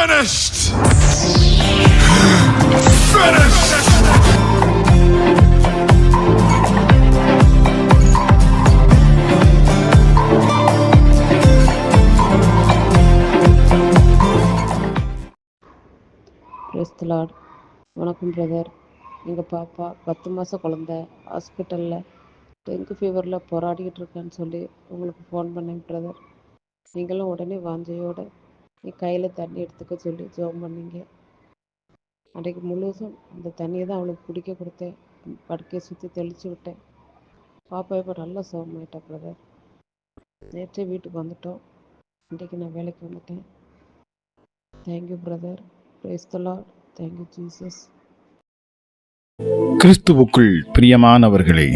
Finished! Finished! Lord வணக்கம் brother எங்கள் பாப்பா பத்து மாத குழந்த ஹாஸ்பிட்டலில் டெங்கு ஃபீவரில் போராடிக்கிட்டு இருக்கேன்னு சொல்லி உங்களுக்கு ஃபோன் பண்ணேன் பிரதர் நீங்களும் உடனே வாஞ்சையோட நீ கையில் தண்ணி எடுத்துக்க சொல்லி ஜோம் பண்ணிங்க. அன்றைக்கு முழுசும் அந்த தண்ணியை தான் அவளுக்கு குடிக்க கொடுத்தேன். படுக்கையை சுற்றி தெளித்து விட்டேன். பாப்பா இப்போ நல்லா சுகமாயிட்டா பிரதர் நேற்றே வீட்டுக்கு வந்துட்டோம். இன்றைக்கு நான் வேலைக்கு வந்துட்டேன். Thank you brother praise the lord thank you Jesus கிறிஸ்துவுக்குள் பிரியமானவர்களே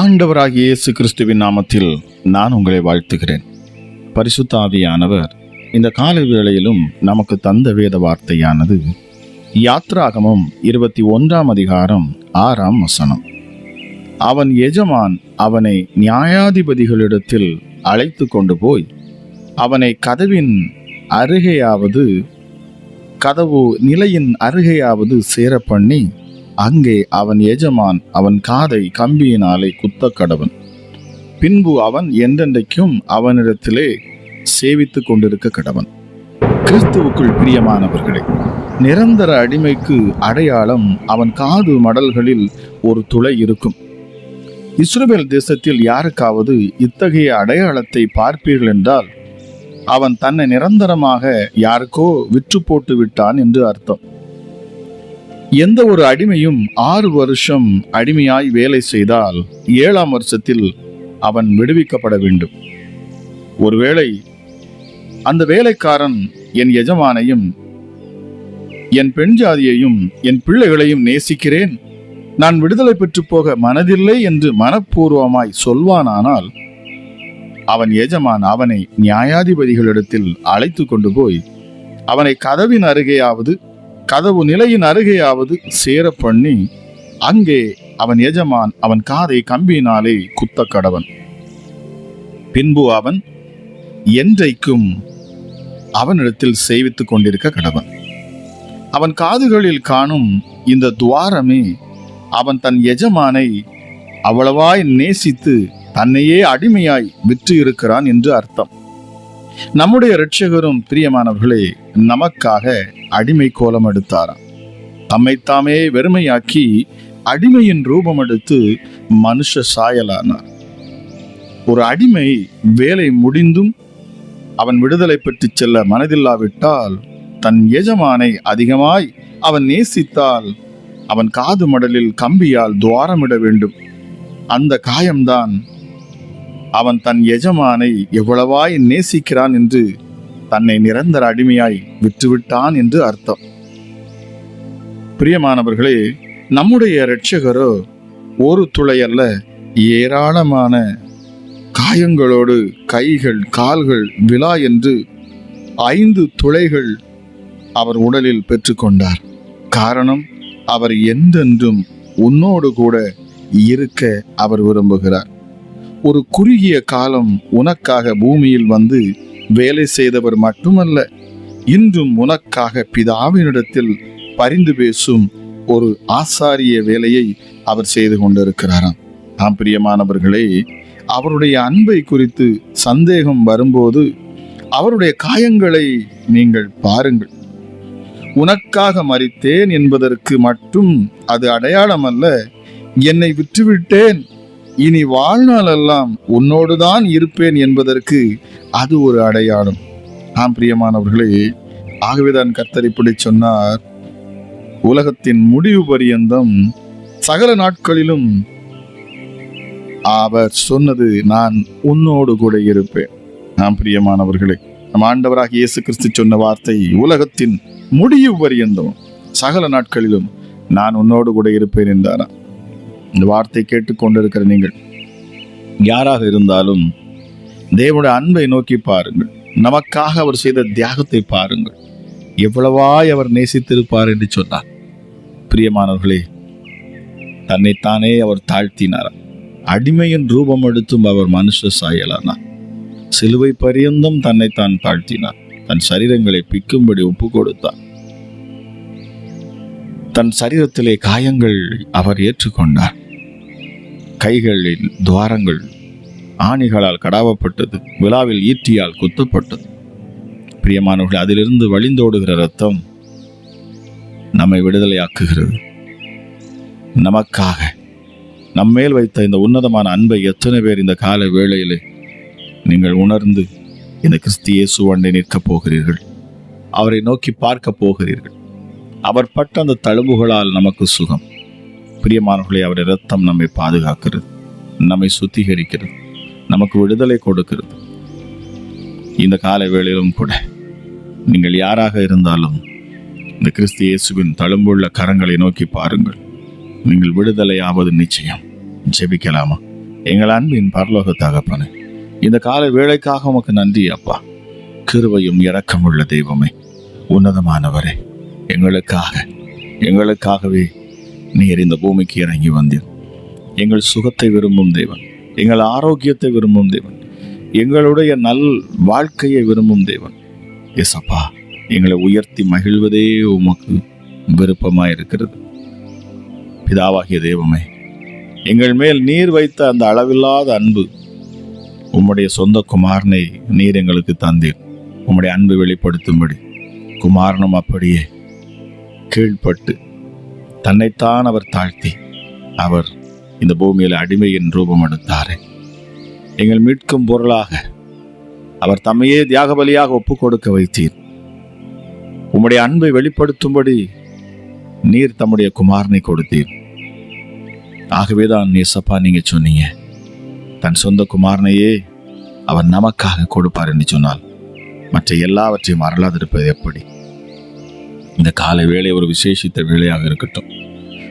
ஆண்டவராகிய இயேசு கிறிஸ்துவின் நாமத்தில் நான் உங்களை வாழ்த்துகிறேன். பரிசுத்த ஆவியானவர் இந்த கால வேளையிலும் நமக்கு தந்த வேத வார்த்தையானது யாத்ராகமம் இருபத்தி ஒன்றாம் அதிகாரம் ஆறாம் வசனம். அவன் எஜமான் அவனை நியாயாதிபதிகளிடத்தில் அழைத்து கொண்டு போய் அவனை கதவின் அருகேயாவது கதவு நிலையின் அருகேயாவது சேர பண்ணி அங்கே அவன் எஜமான் அவன் காதை கம்பியினாலே குத்த கடவன் பின்பு அவன் என்றென்றைக்கும் அவனிடத்திலே சேவித்துக் கொண்டிருக்க கடவன். கிறிஸ்துவுக்குள் பிரியமானவர்களே நிரந்தர அடிமைக்கு அடையாளம் அவன் காது மடல்களில் ஒரு துளை இருக்கும். இஸ்ரோவேல் தேசத்தில் யாருக்காவது இத்தகைய அடையாளத்தை பார்ப்பீர்கள் என்றால் அவன் தன்னை நிரந்தரமாக யாருக்கோ விற்று போட்டு விட்டான் என்று அர்த்தம். எந்த ஒரு அடிமையும் ஆறு வருஷம் அடிமையாய் வேலை செய்தால் ஏழாம் வருஷத்தில் அவன் விடுவிக்கப்பட வேண்டும். ஒருவேளை அந்த வேலைக்காரன் என் எஜமானையும் என் பெண் ஜாதியையும் என் பிள்ளைகளையும் நேசிக்கிறேன். நான் விடுதலை பெற்று போக மனதில்லை என்று மனப்பூர்வமாய் சொல்வானானால் அவன் எஜமான் அவனை நியாயாதிபதிகளிடத்தில் அழைத்து கொண்டு போய் அவனை கதவின் அருகேயாவது கதவு நிலையின் அருகேயாவது சேர பண்ணி அங்கே அவன் எஜமான் அவன் காதை கம்பியினாலே குத்த கடவன் பின்பு அவன் என்றைக்கும் அவனிடத்தில் சேவித்துக் கொண்டிருக்க கடவன். அவன் காதுகளில் காணும் இந்த துவாரமே அவன் தன் எஜமானை அவ்வளவாய் நேசித்து தன்னையே அடிமையாய் விற்று இருக்கிறான் என்று அர்த்தம். நம்முடைய இரட்சகரும் பிரியமானவர்களே நமக்காக அடிமை கோலம் எடுத்தாராம். தம்மைத்தாமே வெறுமையாக்கி அடிமையின் ரூபம் எடுத்து மனுஷ சாயலானார். ஒரு அடிமை வேலை முடிந்தும் அவன் விடுதலை பெற்று செல்ல மனதில்லாவிட்டால் தன் எஜமானை அதிகமாய் அவன் நேசித்தால் அவன் காது மடலில் கம்பியால் துவாரமிட வேண்டும். அந்த காயம்தான் அவன் தன் எஜமானை எவ்வளவாய் நேசிக்கிறான் என்று தன்னை நிரந்தர அடிமையாய் விற்றுவிட்டான் என்று அர்த்தம். பிரியமானவர்களே நம்முடைய இரட்சகரோ ஒரு துளை அல்ல ஏராளமான காயங்களோடு கைகள் கால்கள் விழா என்று ஐந்து துளைகள் அவர் உடலில் பெற்றுக்கொண்டார். காரணம் அவர் எந்தென்றும் உன்னோடு கூட இருக்க அவர் விரும்புகிறார். ஒரு குறுகிய காலம் உனக்காக பூமியில் வந்து வேலை செய்தவர் மட்டுமல்ல இன்றும் உனக்காக பிதாவினிடத்தில் பரிந்து பேசும் ஒரு ஆசாரிய வேலையை அவர் செய்து கொண்டிருக்கிறாராம். ஆம் பிரியமானவர்களே அவருடைய அன்பை குறித்து சந்தேகம் வரும்போது அவருடைய காயங்களை நீங்கள் பாருங்கள். உனக்காக மறித்தேன் என்பதற்கு மட்டும் அது அடையாளம் அல்ல என்னை விற்றுவிட்டேன் இனி வாழ்நாளெல்லாம் உன்னோடுதான் இருப்பேன் என்பதற்கு அது ஒரு அடையாளம். ஆம் பிரியமானவர்களே ஆகவேதான் கர்த்தர் இப்படி சொன்னார். உலகத்தின் முடிவு பரியந்தம் சகல நாட்களிலும் அவர் சொன்னது நான் உன்னோடு கூட இருப்பேன். நான் பிரியமானவர்களே நம் ஆண்டவராக இயேசு கிறிஸ்து சொன்ன வார்த்தை உலகத்தின் முடிவு பரியந்தம் சகல நாட்களிலும் நான் உன்னோடு கூட இருப்பேன் என்றாரா இந்த வார்த்தை கேட்டுக்கொண்டிருக்கிற நீங்கள் யாராக இருந்தாலும் தேவனுடைய அன்பை நோக்கி பாருங்கள். நமக்காக அவர் செய்த தியாகத்தை பாருங்கள். எவ்வளவாய் அவர் நேசித்திருப்பார் என்று சொன்னார். பிரியமானவர்களே தன்னைத்தானே அவர் தாழ்த்தினாராம். அடிமையின் ரூபம் எடுத்தும் அவர் மனுஷ சாயலானார் சிலுவை பரியந்தம் தன்னைத்தான் தாழ்த்தினார் தன் சரீரங்களை பிக்கும்படி ஒப்பு கொடுத்தார் தன் சரீரத்திலே காயங்கள் அவர் ஏற்றுக்கொண்டார். கைகளில் துவாரங்கள் ஆணிகளால் கடாவப்பட்டது விழாவில் ஈட்டியால் குத்தப்பட்டது. பிரியமானவர்கள் அதிலிருந்து வழிந்தோடுகிற ரத்தம் நம்மை விடுதலையாக்குகிறது. நமக்காக நம்மேல் வைத்த இந்த உன்னதமான அன்பை எத்தனை பேர் இந்த கால வேளையிலே நீங்கள் உணர்ந்து இந்த கிறிஸ்து இயேசு அண்டை நிற்கப் போகிறீர்கள். அவரை நோக்கி பார்க்க போகிறீர்கள். அவர் பட்ட அந்த தழும்புகளால் நமக்கு சுகம். பிரியமானவர்களை அவருடைய ரத்தம் நம்மை பாதுகாக்கிறது. நம்மை சுத்திகரிக்கிறது. நமக்கு விடுதலை கொடுக்கிறது. இந்த கால வேளையிலும் கூட நீங்கள் யாராக இருந்தாலும் இந்த கிறிஸ்து இயேசுவின் தழும்புள்ள கரங்களை நோக்கி பாருங்கள். நீங்கள் விடுதலையாவது நிச்சயம். ஜெபிக்கலாமா? எங்கள் அன்பின் பரலோக தகப்பனு இந்த கால வேலைக்காக உமக்கு நன்றி அப்பா. கிருபையும் இரக்கமுள்ள தெய்வமே உன்னதமானவரே எங்களுக்காக எங்களுக்காகவே நீர் இந்த பூமிக்கு இறங்கி வந்தீர். எங்கள் சுகத்தை விரும்பும் தேவன் எங்கள் ஆரோக்கியத்தை விரும்பும் தேவன் எங்களுடைய நல் வாழ்க்கையை விரும்பும் தேவன் அப்பா எங்களை உயர்த்தி மகிழ்வதே உமக்கு விருப்பமாக இருக்கிறது பிதாவாகிய தெய்வமே எங்கள் மேல் நீர் வைத்த அந்த அளவில்லாத அன்பு உம்முடைய சொந்த குமாரனை நீர் எங்களுக்கு தந்தீர். உம்முடைய அன்பு வெளிப்படுத்தும்படி குமாரனும் அப்படியே கீழ்ப்பட்டு தன்னைத்தான் அவர் தாழ்த்தி அவர் இந்த பூமியில் அடிமையின் ரூபம் எடுத்தாரே. எங்கள் மீட்கும் பொருளாக அவர் தம்மையே தியாக பலியாக ஒப்பு கொடுக்க வைத்தீர். உம்முடைய அன்பை வெளிப்படுத்தும்படி நீர் தம்முடைய குமாரனை கொடுத்தீர். ஆகவே தான் நேசப்பா நீங்கள் சொன்னீங்க. தன் சொந்த குமாரனையே அவர் நமக்காக கொடுப்பார் என்று சொன்னால் மற்ற எல்லாவற்றையும் அருளாதிருப்பது எப்படி? இந்த கால வேளை ஒரு விசேஷித்த வேலையாக இருக்கட்டும்.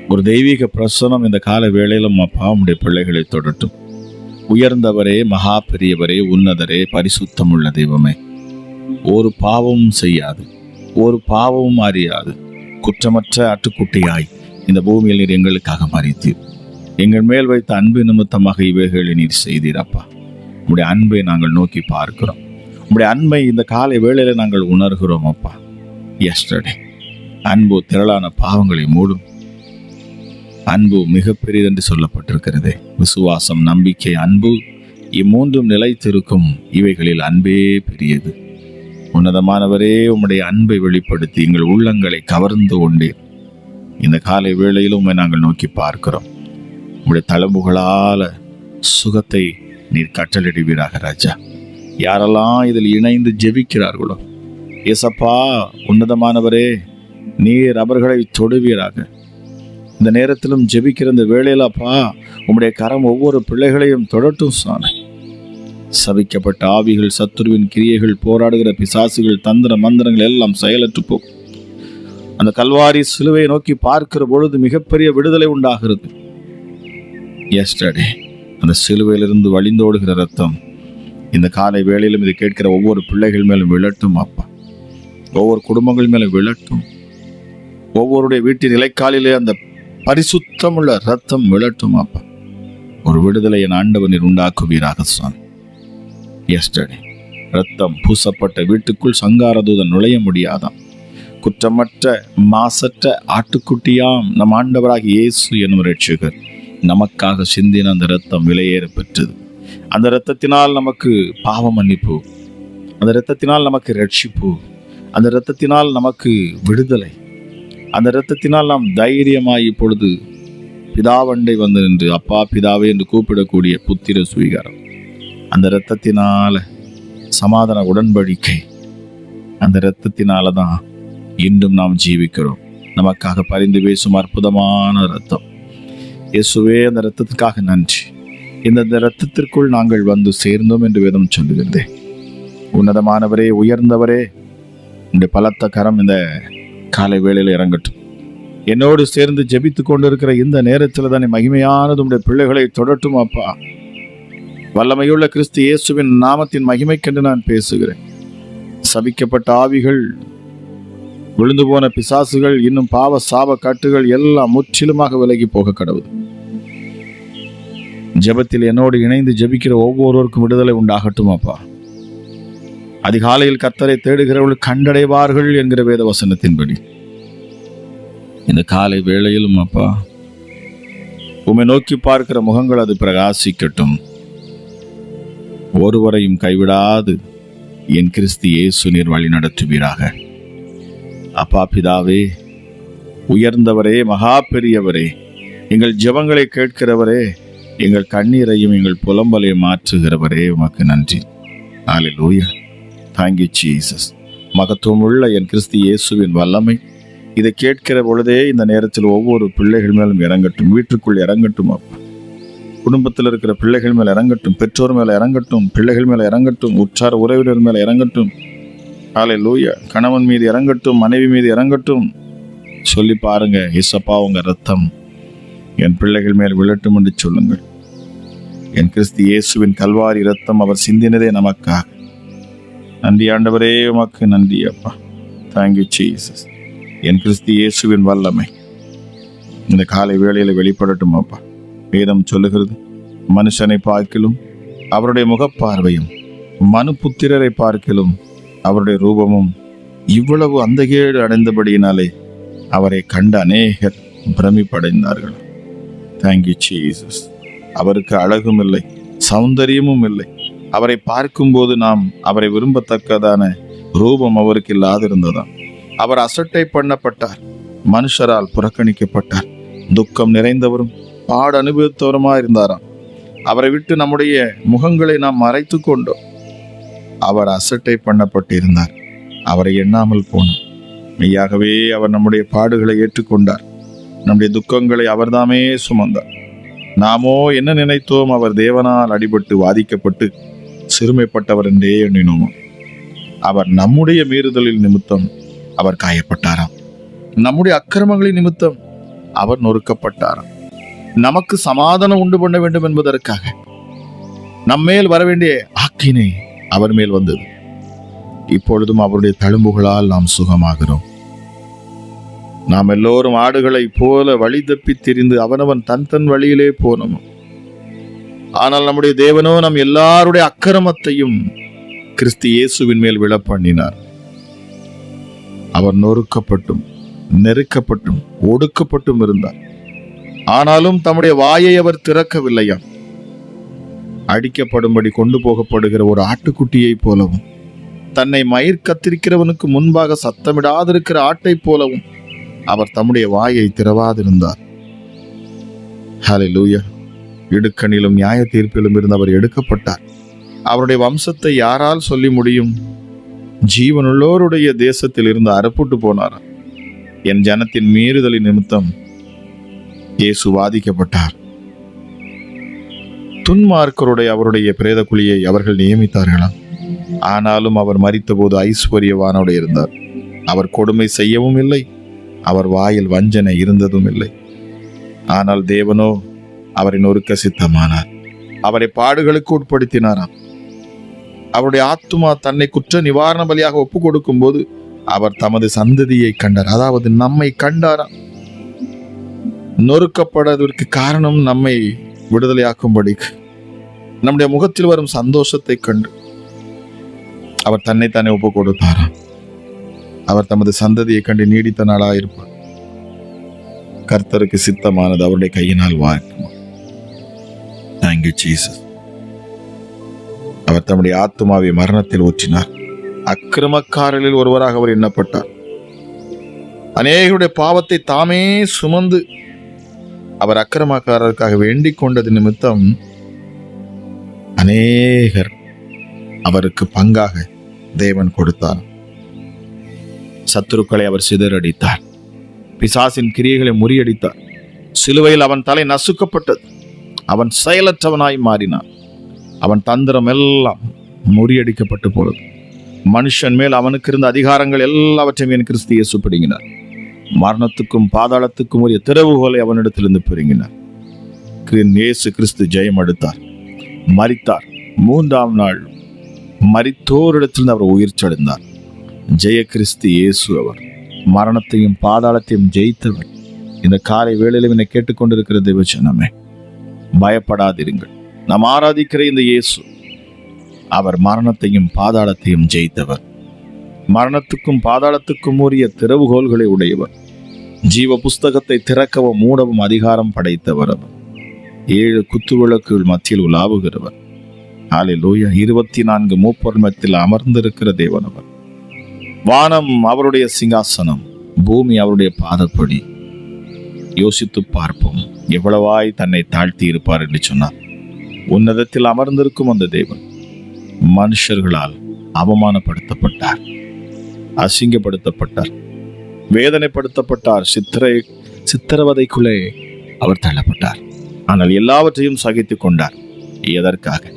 ஒரு தெய்வீக பிரசனம் இந்த கால வேளையிலும் அப்பா உடைய பிள்ளைகளை தொடட்டும். உயர்ந்தவரே மகா பெரியவரே உன்னதரே பரிசுத்தமுள்ள தெய்வமே. ஒரு பாவமும் செய்யாது ஒரு பாவமும் அறியாது. குற்றமற்ற அட்டுக்குட்டியாய் இந்த பூமியில் நீர் எங்களுக்காக மறித்தீர் எங்கள் மேல் வைத்த அன்பு நிமித்தமாக இவைகளை நீர் செய்தீரப்பா உங்களுடைய அன்பை நாங்கள் நோக்கி பார்க்கிறோம். உங்களுடைய அன்பை இந்த காலை வேளையில் நாங்கள் உணர்கிறோம் அப்பா. எஸ்டர்டே அன்பு திரளான பாவங்களை மூடும். அன்பு மிகப்பெரியது என்று சொல்லப்பட்டிருக்கிறது. விசுவாசம் நம்பிக்கை அன்பு இம்மூன்றும் நிலைத்திருக்கும் இவைகளில் அன்பே பெரியது. உன்னதமானவரே உம்முடைய அன்பை வெளிப்படுத்தி எங்கள் உள்ளங்களை கவர்ந்து கொண்டே இந்த காலை வேளையிலும் நாங்கள் நோக்கி பார்க்கிறோம். உங்களுடைய தழும்புகளால சுகத்தை நீர் கட்டளிடுவீராக ராஜா. யாரெல்லாம் இதில் இணைந்து ஜெபிக்கிறார்களோ ஏசப்பா உன்னதமானவரே நீர் அவர்களை தொடுவீராக. இந்த நேரத்திலும் ஜெபிக்கிற இந்த வேலையிலப்பா உம்முடைய கரம் ஒவ்வொரு பிள்ளைகளையும் தொடட்டும் சாமி. சபிக்கப்பட்ட ஆவிகள் சத்துருவின் கிரியைகள் போராடுகிற பிசாசுகள் தந்திர மந்திரங்கள் எல்லாம் செயலற்று போகும். அந்த கல்வாரி சிலுவையை நோக்கி பார்க்கிற பொழுது மிகப்பெரிய விடுதலை உண்டாகிறது. எஸ்டர்டே அந்த சிலுவையிலிருந்து வழிந்தோடுகிற ரத்தம். இந்த காலை வேளையிலும் இதை கேட்கிற ஒவ்வொரு பிள்ளைகள் மேலும் விழட்டும் அப்பா. ஒவ்வொரு குடும்பங்கள் மேலும் விழட்டும். ஒவ்வொருடைய வீட்டின் நிலைக்காலிலே அந்த பரிசுத்தமுள்ள ரத்தம் விழட்டும் அப்பா. ஒரு விடுதலை என் ஆண்டவனில் உண்டாக்குவீராக சுவாமி. எஸ்டர்டே ரத்தம் பூசப்பட்ட வீட்டுக்குள் சங்காரதூதன் நுழைய முடியாதாம். குற்றமற்ற மாசற்ற ஆட்டுக்குட்டியாம் நம் ஆண்டவராக இயேசு என்னும் ரட்சகர் நமக்காக சிந்தின அந்த ரத்தம் விலையேற பெற்றது. அந்த இரத்தத்தினால் நமக்கு பாவ மன்னிப்பு அந்த இரத்தத்தினால் நமக்கு ரட்சிப்பு அந்த இரத்தத்தினால் நமக்கு விடுதலை. அந்த இரத்தத்தினால் நாம் தைரியமாய் இப்பொழுது பிதாவண்டை வந்து நின்று அப்பா பிதாவே என்று கூப்பிடக்கூடிய புத்திர சுவீகாரம். அந்த இரத்தத்தினால சமாதான உடன்படிக்கை. அந்த இரத்தத்தினால தான் இன்றும் நாம் ஜீவிக்கிறோம். நமக்காக பரிந்து பேசும் அற்புதமான இரத்தம். இயேசுவே அந்த ரத்தத்துக்காக நன்றி. இந்த ரத்தத்திற்குள் இரத்தத்திற்குள் நாங்கள் வந்து சேர்ந்தோம் என்று வேதம் சொல்லுகிறது. உன்னதமானவரே உயர்ந்தவரே உடைய பலத்த கரம் இந்த காலை வேளையில் இறங்கட்டும். என்னோடு சேர்ந்து ஜெபித்து கொண்டிருக்கிற இந்த நேரத்தில் தானே மகிமையானது உடைய பிள்ளைகளை தொடட்டும் அப்பா. வல்லமையுள்ள கிறிஸ்து இயேசுவின் நாமத்தின் மகிமைக்கென்று நான் பேசுகிறேன். சபிக்கப்பட்ட ஆவிகள் விழுந்து போன பிசாசுகள் இன்னும் பாவ சாப காட்டுகள் எல்லாம் முற்றிலுமாக விலகி போக கடவுள். ஜெபத்தில் என்னோடு இணைந்து ஜெபிக்கிற ஒவ்வொருவருக்கும் விடுதலை உண்டாகட்டும் அப்பா. அதிகாலையில் கத்தரை தேடுகிறவர்கள் கண்டடைவார்கள் என்கிற வேத வசனத்தின்படி இந்த காலை வேளையிலும் அப்பா உம்மை நோக்கி பார்க்கிற முகங்கள் அது பிரகாசிக்கட்டும். ஒருவரையும் கைவிடாது என் கிறிஸ்து இயேசு நீர் வழி நடத்துவீராக. அப்பா பிதாவே உயர்ந்தவரே மகா பெரியவரே எங்கள் ஜெபங்களை கேட்கிறவரே எங்கள் கண்ணீரையும் எங்கள் புலம்பலையும் மாற்றுகிறவரே உமக்கு நன்றி. நாளை thank தேங்க்யூ ஜீசஸ் மகத்துவமுள்ள என் கிறிஸ்து இயேசுவின் வல்லமை. இதை கேட்கிற பொழுதே இந்த நேரத்தில் ஒவ்வொரு பிள்ளைகள் மேலும் இறங்கட்டும் வீட்டுக்குள் இறங்கட்டும் அப்பா. குடும்பத்தில் இருக்கிற பிள்ளைகள் மேல் இறங்கட்டும் பெற்றோர் மேலே இறங்கட்டும் பிள்ளைகள் மேலே இறங்கட்டும் உற்றார் உறவினர் மேலே இறங்கட்டும். காலை லூயா கணவன் மீது இறங்கட்டும் மனைவி மீது இறங்கட்டும். சொல்லி பாருங்க இசப்பா உங்கள் ரத்தம். என் பிள்ளைகள் மேல் விழட்டும் என்று சொல்லுங்கள். என் கிறிஸ்து இயேசுவின் கல்வாரி ரத்தம் அவர் சிந்தினதே நமக்காக. நன்றி ஆண்டவரே உமக்கு நன்றி அப்பா. தேங்க்யூ ஜீசஸ் என் கிறிஸ்து இயேசுவின் வல்லமை. இந்த காலை வேளையில் வெளிப்படட்டும் அப்பா. வேதம் சொல்லுகிறது மனுஷனை பார்க்கிலும் அவருடைய முகப்பார்வையும் மனு புத்திரரை பார்க்கிலும் அவருடைய ரூபமும் இவ்வளவு அந்தகேடு அடைந்தபடியினாலே அவரை கண்ட அநேகர் பிரமிப்படைந்தார்கள். தேங்க்யூ ஜீசஸ் அவருக்கு அழகும் இல்லை சௌந்தரியமும் இல்லை. அவரை பார்க்கும்போது நாம் அவரை விரும்பத்தக்கதான ரூபம் அவருக்கு இல்லாதிருந்ததாம். அவர் அசட்டை பண்ணப்பட்டார் மனுஷரால் புறக்கணிக்கப்பட்டார். துக்கம் நிறைந்தவரும் பாட அனுபவித்தவருமா இருந்தாராம். அவரை விட்டு நம்முடைய முகங்களை நாம் மறைத்து கொண்டோம். அவர் அசட்டை பண்ணப்பட்டிருந்தார். அவரை எண்ணாமல் போனோம் மெய்யாகவே அவர் நம்முடைய பாடுகளை ஏற்றுக்கொண்டார். நம்முடைய துக்கங்களை அவர்தாமே சுமந்தார். நாமோ என்ன நினைத்தோம்? அவர் தேவனால் அடிபட்டு வாதிக்கப்பட்டு சிறுமைப்பட்டவர் என்றே எண்ணினோமோ? அவர் நம்முடைய மீறுதலில் நிமித்தம் அவர் காயப்பட்டாராம். நம்முடைய அக்கிரமங்களின் நிமித்தம் அவர் நொறுக்கப்பட்டாராம். நமக்கு சமாதானம் உண்டு பண்ண வேண்டும் என்பதற்காக நம்மேல் வர வேண்டிய ஆக்கினை அவர் மேல் வந்தது. இப்பொழுதும் அவருடைய தழும்புகளால் நாம் சுகமாகிறோம். நாம் எல்லோரும் ஆடுகளைப் போல வழி தப்பித் திரிந்து அவனவன் தன் தன் வழியிலே போனோம். ஆனால் நம்முடைய தேவனோ நம் எல்லாருடைய அக்கிரமத்தையும் கிறிஸ்து இயேசுவின் மேல் விழப்பண்ணினார் அவர் நொறுக்கப்பட்டும் நெருக்கப்பட்டும் ஒடுக்கப்பட்டும் இருந்தார். ஆனாலும் தம்முடைய வாயை அவர் திறக்கவில்லையா? அடிக்கப்படும்படி கொண்டு போகப்படுகிற ஒரு ஆட்டுக்குட்டியைப் போலவும் தன்னை மயிர் கத்திருக்கிறவனுக்கு முன்பாக சத்தமிடாதிருக்கிற ஆட்டைப் போலவும் அவர் தம்முடைய வாயை திறவாதிருந்தார். ஹalleluya இடுக்கணிலும் நியாய தீர்ப்பிலும் இருந்து அவர் எடுக்கப்பட்டார். அவருடைய வம்சத்தை யாரால் சொல்லி முடியும்? ஜீவனுள்ளோருடைய தேசத்தில் இருந்து அறப்புட்டு போனார்? என் ஜனத்தின் மீறுதலின் நிமித்தம் இயேசு வாதிக்கப்பட்டார். துன்மார்க்கருடைய அவருடைய பிரேத குழியை அவர்கள் நியமித்தார்களாம் ஆனாலும் அவர் மறித்தபோது ஐஸ்வர்யவானோடு இருந்தார். அவர் கொடுமை செய்யவும் இல்லை. அவர் வாயில் வஞ்சனை இருந்ததும் இல்லை. ஆனால் தேவனோ அவரை நொறுக்க சித்தமானார். அவரை பாடுகளுக்கு உட்படுத்தினாராம். அவருடைய ஆத்மா தன்னை குற்ற நிவாரண பலியாக ஒப்பு கொடுக்கும் போது அவர் தமது சந்ததியை கண்டார். அதாவது நம்மை கண்டாராம். நொறுக்கப்படுவதற்கு காரணம் நம்மை விடுதலையாக்கும்படி. நம்முடைய முகத்தில் வரும் சந்தோஷத்தை கண்டு அவர் தன்னைத்தானே ஒப்பு கொடுத்தாராம் அவர் தமது சந்ததியை கண்டு நீடித்த நாளாயிருப்பார் கர்த்தருக்கு சித்தமானது அவருடைய கையினால் வாய்க்குமா? தேங்க்யூ ஜீசஸ் அவர் தம்முடைய ஆத்துமாவை மரணத்தில் ஊற்றினார். அக்கிரமக்காரர்களில் ஒருவராக அவர் எண்ணப்பட்டார். அநேகருடைய பாவத்தை தாமே சுமந்து அவர் அக்கிரமக்காரருக்காக வேண்டிக் கொண்டது நிமித்தம் அநேகர் அவருக்கு பங்காக தேவன் கொடுத்தார். சத்துருக்களை அவர் சிதறடித்தார். பிசாசின் கிரியைகளை முறியடித்தார். சிலுவையில் அவன் தலை நசுக்கப்பட்டது. அவன் செயலற்றவனாய் மாறினான். அவன் தந்திரம் எல்லாம் முறியடிக்கப்பட்டு போனது. மனுஷன் மேல் அவனுக்கு இருந்த அதிகாரங்கள் எல்லாவற்றையும் என் கிறிஸ்து இயேசு பிடுங்கினார். மரணத்துக்கும் பாதாளத்துக்கும் உரிய திறவுகோலை அவனிடத்திலிருந்து பிடுங்கினார். கிரி- இயேசு கிறிஸ்து ஜெயம் எடுத்தார். மறித்தார் மூன்றாம் நாள் மறித்தோரிடத்திலிருந்து அவர் உயிர் செழுந்தார். ஜெய கிறிஸ்து இயேசு அவர். மரணத்தையும் பாதாளத்தையும் ஜெயித்தவர். இந்த காலை வேளையிலும் என்னை கேட்டுக்கொண்டிருக்கிற தேவச்சனமே பயப்படாதிருங்கள். நாம் ஆராதிக்கிற இந்த இயேசு அவர் மரணத்தையும் பாதாளத்தையும் ஜெயித்தவர். மரணத்துக்கும் பாதாளத்துக்கும் உரிய திறவுகோல்களை உடையவர். ஜீவ புஸ்தகத்தை திறக்கவும் மூடவும் அதிகாரம் படைத்தவர் அவர். ஏழு குத்துவிளக்குகள் மத்தியில் உலாவுகிறவர். ஹalleluya. இருபத்தி நான்கு மூப்பொருமத்தில் அமர்ந்திருக்கிற தேவன் அவர். வானம் அவருடைய சிங்காசனம் பூமி அவருடைய பாதப்படி. யோசித்து பார்ப்போம் எவ்வளவாய் தன்னை தாழ்த்தி இருப்பார் என்று சொன்னார். உன்னதத்தில் அமர்ந்திருக்கும் அந்த தேவன் மனுஷர்களால் அவமானப்படுத்தப்பட்டார் அசிங்கப்படுத்தப்பட்டார் வேதனைப்படுத்தப்பட்டார் சித்திரை சித்திரவதைக்குள்ளே அவர் தள்ளப்பட்டார். ஆனால் எல்லாவற்றையும் சகித்துக் கொண்டார். எதற்காக?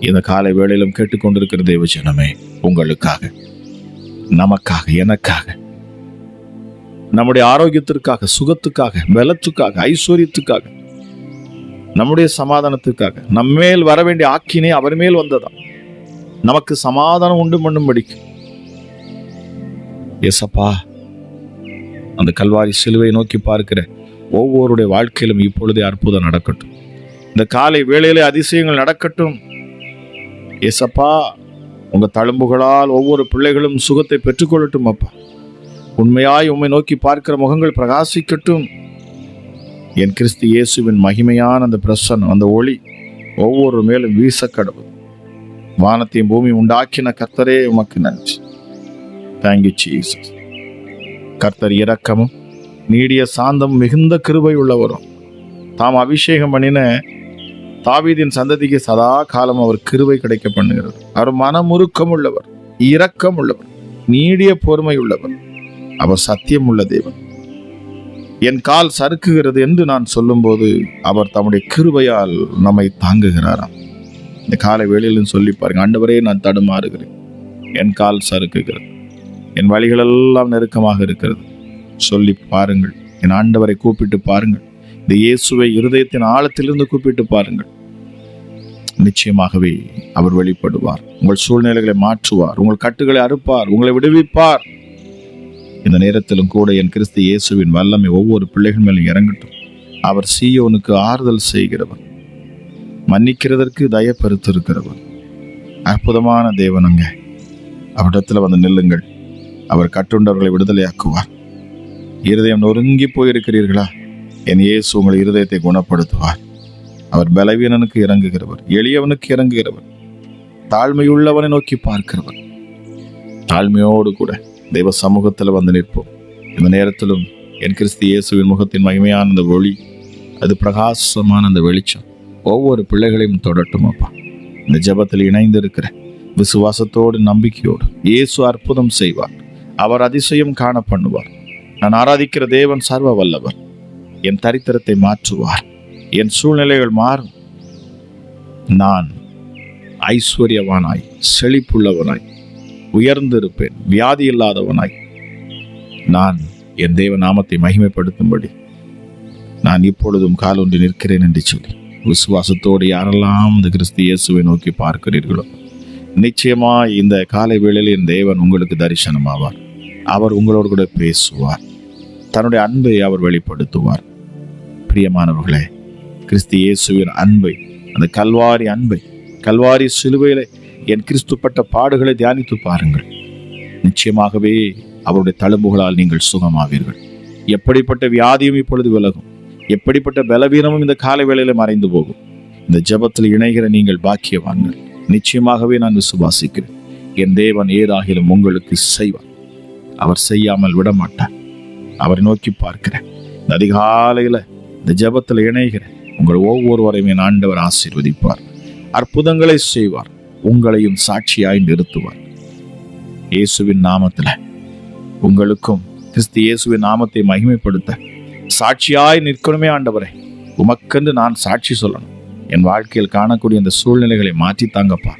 இந்த காலை வேளையிலும் கேட்டுக்கொண்டிருக்கிற தெய்வ ஜனமே உங்களுக்காக. நமக்காக எனக்காக. நம்முடைய ஆரோக்கியத்திற்காக சுகத்துக்காக பலத்துக்காக ஐஸ்வர்யத்துக்காக நம்முடைய சமாதானத்துக்காக நம்மேல் வர வேண்டிய ஆக்கினே அவர் மேல் வந்ததாம். நமக்கு சமாதானம் உண்டு பண்ணும்படிக்கு. எசப்பா அந்த கல்வாரி சிலுவை நோக்கி பார்க்கிற ஒவ்வொருடைய வாழ்க்கையிலும் இப்பொழுதே அற்புதம் நடக்கட்டும். இந்த காலை வேளையிலே அதிசயங்கள் நடக்கட்டும். எசப்பா உங்கள் தழும்புகளால் ஒவ்வொரு பிள்ளைகளும் சுகத்தை பெற்றுக்கொள்ளட்டும் அப்பா. உண்மையாய் உம்மை நோக்கி பார்க்கிற முகங்கள் பிரகாசிக்கட்டும். என் கிறிஸ்து இயேசுவின் மகிமையான அந்த பிரசன்னம் அந்த ஒளி ஒவ்வொரு மேலும் வீசக்கடவுள். வானத்தையும் பூமி உண்டாக்கின கர்த்தரே உமக்கு நன்றி. தேங்க்யூ ஜீசஸ் கர்த்தர் இரக்கமும் நீடிய சாந்தம் மிகுந்த கிருபை உள்ளவரும் தாம் அபிஷேகம் பண்ணின தாவீதின் சந்ததிக்கு சதா காலம் அவர் கிருவை கிடைக்க பண்ணுகிறது அவர் மனமுருக்கம் உள்ளவர் இரக்கம் உள்ளவர் நீடிய பொறுமை உள்ளவர் அவர் சத்தியம் உள்ள தேவன். என் கால் சறுக்குகிறது என்று நான் சொல்லும்போது அவர் தம்முடைய கிருபையால் நம்மை தாங்குகிறாராம். இந்த காலை வேளையிலும் சொல்லி பாருங்க ஆண்டவரே நான் தடுமாறுகிறேன். என் கால் சறுக்குகிறது. என் வழிகளெல்லாம் நெருக்கமாக இருக்கிறது. சொல்லி பாருங்கள். என் ஆண்டவரை கூப்பிட்டு பாருங்கள். இந்த இயேசுவை இருதயத்தின் ஆழத்திலிருந்து கூப்பிட்டு பாருங்கள். நிச்சயமாகவே அவர் வெளிப்படுவார். உங்கள் சூழ்நிலைகளை மாற்றுவார். உங்கள் கட்டுகளை அறுப்பார். உங்களை விடுவிப்பார். இந்த நேரத்திலும் கூட என் கிறிஸ்து இயேசுவின் வல்லமை ஒவ்வொரு பிள்ளைகள் மேலும் இறங்கட்டும். அவர் சீயோனுக்கு ஆறுதல் செய்கிறவர். மன்னிக்கிறதற்கு தயப்பெருத்திருக்கிறவர் அற்புதமான தேவனுங்க அவரிடத்தில் வந்து நில்லுங்கள். அவர் கட்டுண்டவர்களை விடுதலையாக்குவார். இருதயம் நொறுங்கி போயிருக்கிறீர்களா? என் இயேசு உங்கள் இருதயத்தை குணப்படுத்துவார். அவர் பலவீனனுக்கு இறங்குகிறவர் எளியவனுக்கு இறங்குகிறவர் தாழ்மையுள்ளவனை நோக்கி பார்க்கிறவர். தாழ்மையோடு கூட தெய்வ சமூகத்தில் வந்து நிற்போம். இந்த நேரத்திலும் என் கிறிஸ்து இயேசுவின் முகத்தின் மகிமையான அந்த ஒளி அது பிரகாசமான அந்த வெளிச்சம் ஒவ்வொரு பிள்ளைகளையும் தொடட்டும் அப்பா. இந்த ஜெபத்தில் இணைந்து இருக்கிற விசுவாசத்தோடு நம்பிக்கையோடு இயேசு அற்புதம் செய்வார். அவர் அதிசயம் காண பண்ணுவார். நான் ஆராதிக்கிற தேவன் சர்வ வல்லவர். என் தரித்திரத்தை மாற்றுவார். என் சூழ்நிலைகள் மாறும். நான் ஐஸ்வர்யவானாய் செழிப்புள்ளவனாய் உயர்ந்திருப்பேன் வியாதி இல்லாதவனாய் நான் என் தேவ நாமத்தை மகிமைப்படுத்தும்படி நான் இப்பொழுதும் காலொன்றி நிற்கிறேன் என்று சொல்லி விசுவாசத்தோடு யாரெல்லாம் இந்த கிறிஸ்து இயேசுவை நோக்கி பார்க்கிறீர்களோ நிச்சயமா இந்த காலை வேளையில் என் தேவன் உங்களுக்கு தரிசனமாவார். அவர் உங்களோடு கூட பேசுவார். தன்னுடைய அன்பை அவர் வெளிப்படுத்துவார். பிரியமானவர்களே கிறிஸ்து இயேசுவின் அன்பை அந்த கல்வாரி அன்பை கல்வாரி சிலுவையில் என் கிறிஸ்துப்பட்ட பாடுகளை தியானித்து பாருங்கள். நிச்சயமாகவே அவருடைய தழும்புகளால் நீங்கள் சுகமாவீர்கள். எப்படிப்பட்ட வியாதியும் இப்பொழுது விலகும். எப்படிப்பட்ட பலவீனமும் இந்த காலை வேளையில மறைந்து போகும். இந்த ஜெபத்தில் இணைகிற நீங்கள் பாக்கியவான்கள். நிச்சயமாகவே நான் விசுவாசிக்கிறேன். என் தேவன் ஏதாகிலும் உங்களுக்கு செய்வார். அவர் செய்யாமல் விட மாட்டார் அவரை நோக்கி பார்க்கிறேன். இந்த இந்த ஜெபத்தில் இணைகிறேன். உங்கள் ஒவ்வொருவரையும் என் ஆண்டவர் ஆசீர்வதிப்பார். அற்புதங்களை செய்வார். உங்களையும் சாட்சியாய் நிறுத்துவார். இயேசுவின் நாமத்துல உங்களுக்கும் கிறிஸ்து இயேசுவின் நாமத்தை மகிமைப்படுத்த சாட்சியாய் நிற்கணுமே ஆண்டவரே. உமக்கென்று நான் சாட்சி சொல்லணும். என் வாழ்க்கையில் காணக்கூடிய இந்த சூழ்நிலைகளை மாற்றி தாங்கப்பா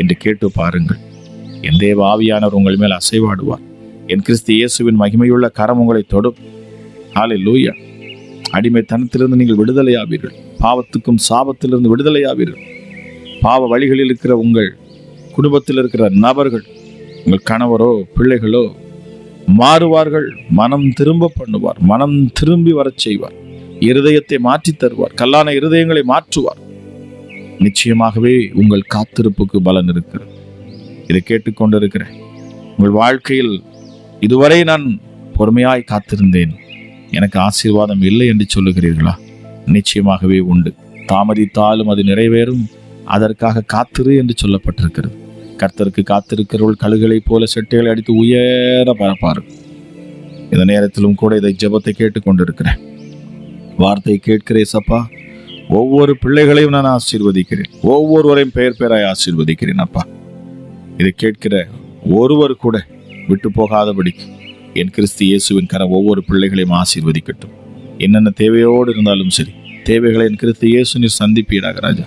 என்று கேட்டு பாருங்கள். என் தேவ ஆவியானவர் உங்கள் மேல் அசைவாடுவார். என் கிறிஸ்து இயேசுவின் மகிமையுள்ள கரம் உங்களை தொடும். நாளை லூயா அடிமைத்தனத்திலிருந்து நீங்கள் விடுதலையாவீர்கள். பாவத்துக்கும் சாபத்திலிருந்து விடுதலையாவீர்கள். பாவ வழிகளில் இருக்கிற உங்கள் குடும்பத்தில் இருக்கிற நபர்கள் உங்கள் கணவரோ பிள்ளைகளோ மாறுவார்கள் மனம் திரும்ப பண்ணுவார் மனம் திரும்பி வரச் செய்வார். இருதயத்தை மாற்றித் தருவார் கல்லான இருதயங்களை மாற்றுவார். நிச்சயமாகவே உங்கள் காத்திருப்புக்கு பலன் இருக்கிறது. இதை கேட்டுக்கொண்டிருக்கிறேன் உங்கள் வாழ்க்கையில் இதுவரை நான் பொறுமையாய் காத்திருந்தேன். எனக்கு ஆசீர்வாதம் இல்லை என்று சொல்லுகிறீர்களா? நிச்சயமாகவே உண்டு. தாமதித்தாலும் அது நிறைவேறும். அதற்காக காத்திரு என்று சொல்லப்பட்டிருக்கிறது. கர்த்தருக்கு காத்திருக்கிறவள் கழுகளைப் போல செட்டைகளை அடித்து உயர பரப்பார். இந்த நேரத்திலும் கூட இதை ஜெபத்தை கேட்டுக்கொண்டிருக்கிறேன் வார்த்தை கேட்கிறேன் சப்பா. ஒவ்வொரு பிள்ளைகளையும் நான் ஆசீர்வதிக்கிறேன். ஒவ்வொருவரையும் பெயர் பெயராய் ஆசீர்வதிக்கிறேன் அப்பா. இதை கேட்கிற ஒருவர் கூட விட்டு போகாதபடிக்கு என் கிறிஸ்து இயேசுவின் கரம் ஒவ்வொரு பிள்ளைகளையும் ஆசீர்வதிக்கட்டும். என்னென்ன தேவையோடு இருந்தாலும் சரி தேவைகளை என் கிறிஸ்து இயேசு நீர் சந்திப்பீடாக ராஜா.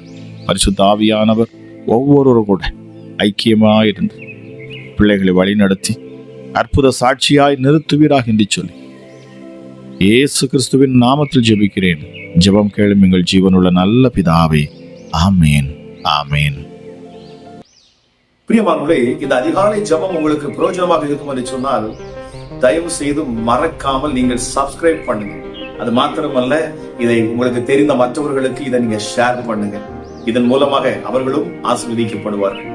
பரிசுத்த ஆவியானவர் ஒவ்வொருவரும் கூட ஐக்கியமாக இருந்து பிள்ளைகளை வழிநடத்தி அற்புத சாட்சியாய் நிறுத்துவீராக என்று சொல்லி இயேசு கிறிஸ்துவின் நாமத்தில் ஜெபிக்கிறேன். ஜெபம் கேளும் எங்கள் ஜீவனுள்ள நல்ல பிதாவே ஆமேன் ஆமேன். பிரியமானவர்களே இந்த அதிகாலை ஜெபம் உங்களுக்கு பிரயோஜனமாக இருக்கும் என்று சொன்னால் தயவு செய்து மறக்காமல் நீங்கள் சப்ஸ்கிரைப் பண்ணுங்க. அது மாத்திரமல்ல இதை உங்களுக்கு தெரிந்த மற்றவர்களுக்கு இதை நீங்க ஷேர் பண்ணுங்க. இதன் மூலமாக அவர்களும் ஆசீர்வதிக்கப்படுவார்கள்.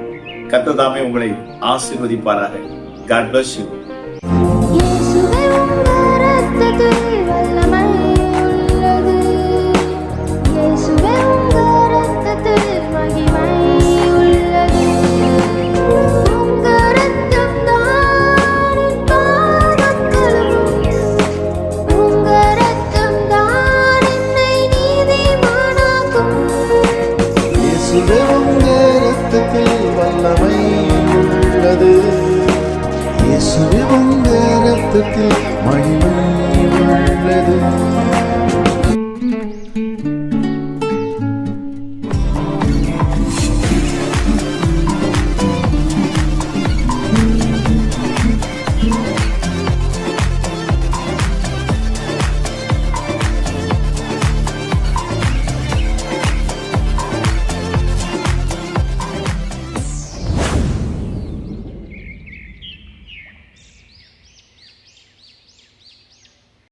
கத்ததாமே உங்களை ஆசீர்வதிப்பாராக. God bless you. வல்லமை உள்ளது. இயேசுவின் உங்கள் மகிமை உள்ளது.